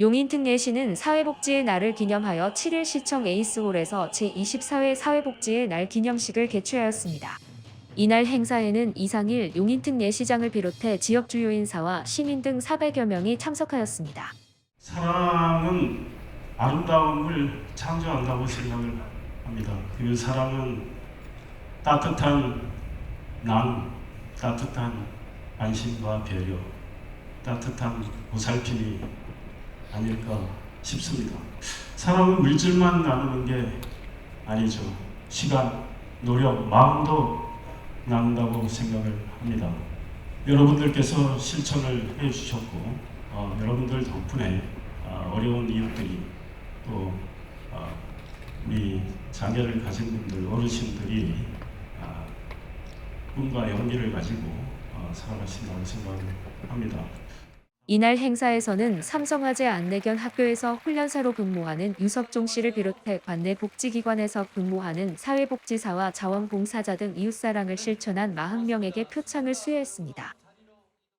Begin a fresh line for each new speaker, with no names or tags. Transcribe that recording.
용인특례시는 사회복지의 날을 기념하여 7일 시청 에이스홀에서 제24회 사회복지의 날 기념식을 개최하였습니다. 이날 행사에는 이상일 용인특례시장을 비롯해 지역 주요 인사와 시민 등 400여 명이 참석하였습니다.
사랑은 아름다움을 창조한다고 생각을 합니다. 그 사랑은 따뜻한 남, 따뜻한 안심과 배려, 따뜻한 보살핌이 아닐까 싶습니다. 사랑은 물질만 나누는 게 아니죠. 시간, 노력, 마음도 나눈다고 생각을 합니다. 여러분들께서 실천을 해주셨고 어, 여러분들 덕분에 어, 어려운 이웃들이 또 어, 우리 자녀를 가진 분들 어르신들이 아, 꿈과 용기를 가지고 어, 살아가신다고 생각을 합니다.
이날 행사에서는 삼성화재 안내견 학교에서 훈련사로 근무하는 유석종 씨를 비롯해 관내 복지기관에서 근무하는 사회복지사와 자원봉사자 등 이웃사랑을 실천한 40명에게 표창을 수여했습니다.